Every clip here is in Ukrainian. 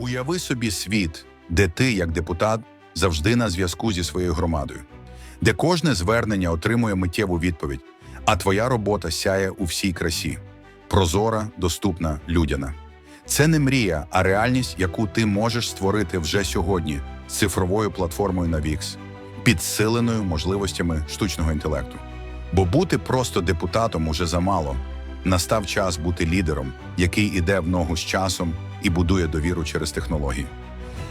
Уяви собі світ, де ти, як депутат, завжди на зв'язку зі своєю громадою, де кожне звернення отримує миттєву відповідь, а твоя робота сяє у всій красі. Прозора, доступна, людяна. Це не мрія, а реальність, яку ти можеш створити вже сьогодні з цифровою платформою Wix, підсиленою можливостями штучного інтелекту. Бо бути просто депутатом уже замало. Настав час бути лідером, який іде в ногу з часом і будує довіру через технології.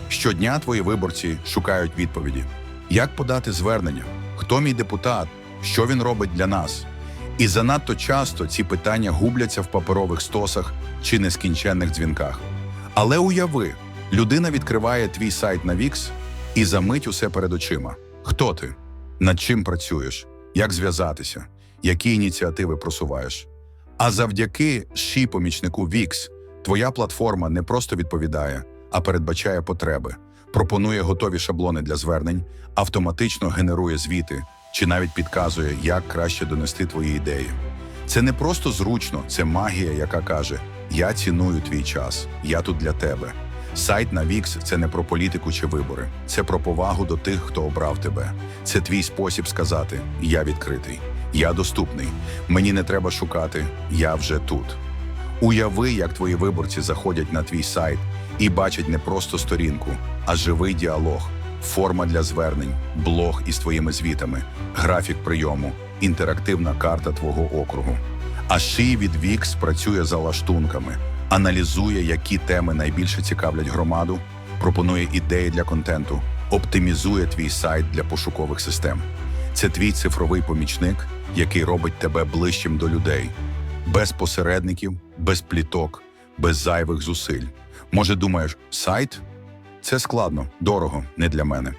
Щодня твої виборці шукають відповіді: як подати звернення, хто мій депутат, що він робить для нас. І занадто часто ці питання губляться в паперових стосах чи нескінченних дзвінках. Але уяви, людина відкриває твій сайт на Wix і за мить усе перед очима. Хто ти? Над чим працюєш? Як зв'язатися? Які ініціативи просуваєш? А завдяки ші помічнику Wix твоя платформа не просто відповідає, а передбачає потреби, пропонує готові шаблони для звернень, автоматично генерує звіти чи навіть підказує, як краще донести твої ідеї. Це не просто зручно, це магія, яка каже: Я ціную твій час, я тут для тебе. Сайт на Wix – це не про політику чи вибори, це про повагу до тих, хто обрав тебе. Це твій спосіб сказати: Я відкритий, я доступний. Мені не треба шукати, я вже тут. Уяви, як твої виборці заходять на твій сайт і бачать не просто сторінку, а живий діалог, форма для звернень, блог із твоїми звітами, графік прийому, інтерактивна карта твого округу. А ший від Wix працює за лаштунками, аналізує, які теми найбільше цікавлять громаду, пропонує ідеї для контенту, оптимізує твій сайт для пошукових систем. Це твій цифровий помічник, який робить тебе ближчим до людей, без посередників, без пліток, без зайвих зусиль. Може, думаєш, сайт? Це складно, дорого, не для мене.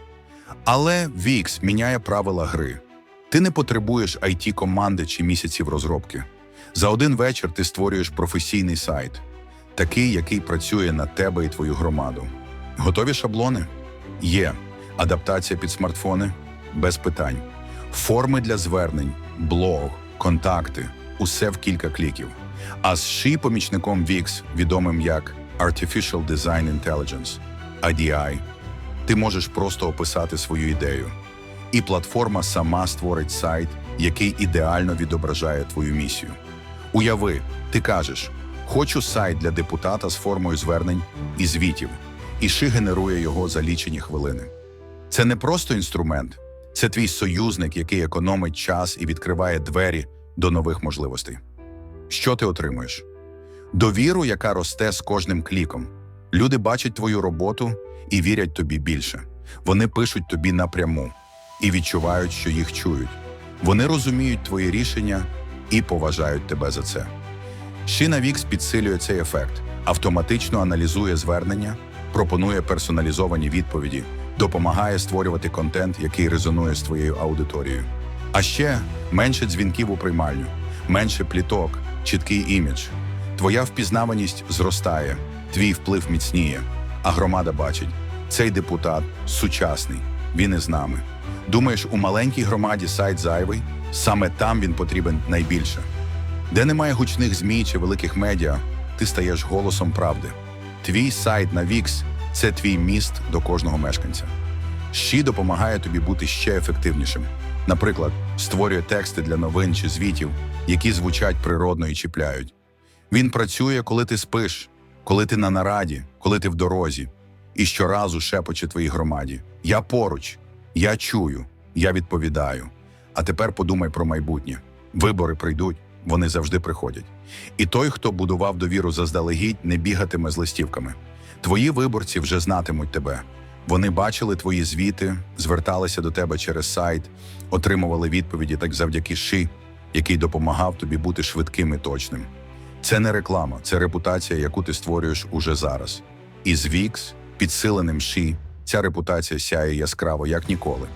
Але Wix міняє правила гри. Ти не потребуєш it команди чи місяців розробки. За один вечір ти створюєш професійний сайт, такий, який працює на тебе і твою громаду. Готові шаблони? Є. Адаптація під смартфони? Без питань. Форми для звернень, блог, контакти усе в кілька кліків. А з ши помічником Wix, відомим як Artificial Design Intelligence, ADI, ти можеш просто описати свою ідею. І платформа сама створить сайт, який ідеально відображає твою місію. Уяви, ти кажеш: хочу сайт для депутата з формою звернень і звітів, і ши генерує його за лічені хвилини. Це не просто інструмент, це твій союзник, який економить час і відкриває двері до нових можливостей. Що ти отримуєш? Довіру, яка росте з кожним кліком. Люди бачать твою роботу і вірять тобі більше. Вони пишуть тобі напряму і відчувають, що їх чують. Вони розуміють твої рішення і поважають тебе за це. Шина Вікс підсилює цей ефект, автоматично аналізує звернення, пропонує персоналізовані відповіді, допомагає створювати контент, який резонує з твоєю аудиторією. А ще менше дзвінків у приймальню, менше пліток, чіткий імідж. Твоя впізнаваність зростає, твій вплив міцніє, а громада бачить, цей депутат сучасний, він із нами. Думаєш, у маленькій громаді сайт зайвий? Саме там він потрібен найбільше. Де немає гучних ЗМІ чи великих медіа, ти стаєш голосом правди. Твій сайт на Wix – це твій міст до кожного мешканця. Щі допомагає тобі бути ще ефективнішим. Наприклад, створює тексти для новин чи звітів, які звучать природно і чіпляють. Він працює, коли ти спиш, коли ти на нараді, коли ти в дорозі, і щоразу шепоче твоїй громаді: Я поруч, я чую, я відповідаю. А тепер подумай про майбутнє. Вибори прийдуть, вони завжди приходять. І той, хто будував довіру заздалегідь, не бігатиме з листівками. Твої виборці вже знатимуть тебе. Вони бачили твої звіти, зверталися до тебе через сайт, отримували відповіді так завдяки ши, який допомагав тобі бути швидким і точним. Це не реклама, це репутація, яку ти створюєш уже зараз. І з підсиленим ши, ця репутація сяє яскраво, як ніколи.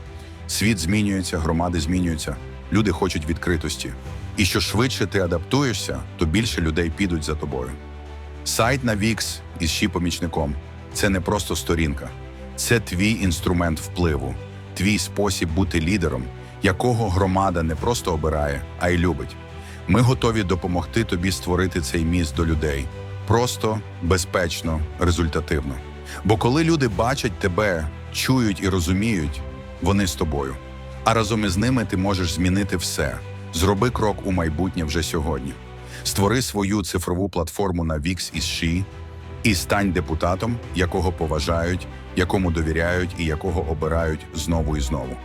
Світ змінюється, громади змінюються, люди хочуть відкритості. І що швидше ти адаптуєшся, то більше людей підуть за тобою. Сайт на Wix із ші помічником це не просто сторінка, це твій інструмент впливу, твій спосіб бути лідером, якого громада не просто обирає, а й любить. Ми готові допомогти тобі створити цей міст до людей просто, безпечно, результативно. Бо коли люди бачать тебе, чують і розуміють, вони з тобою. А разом із ними ти можеш змінити все. Зроби крок у майбутнє вже сьогодні. Створи свою цифрову платформу на Wix із Ші, і стань депутатом, якого поважають, якому довіряють і якого обирають знову і знову.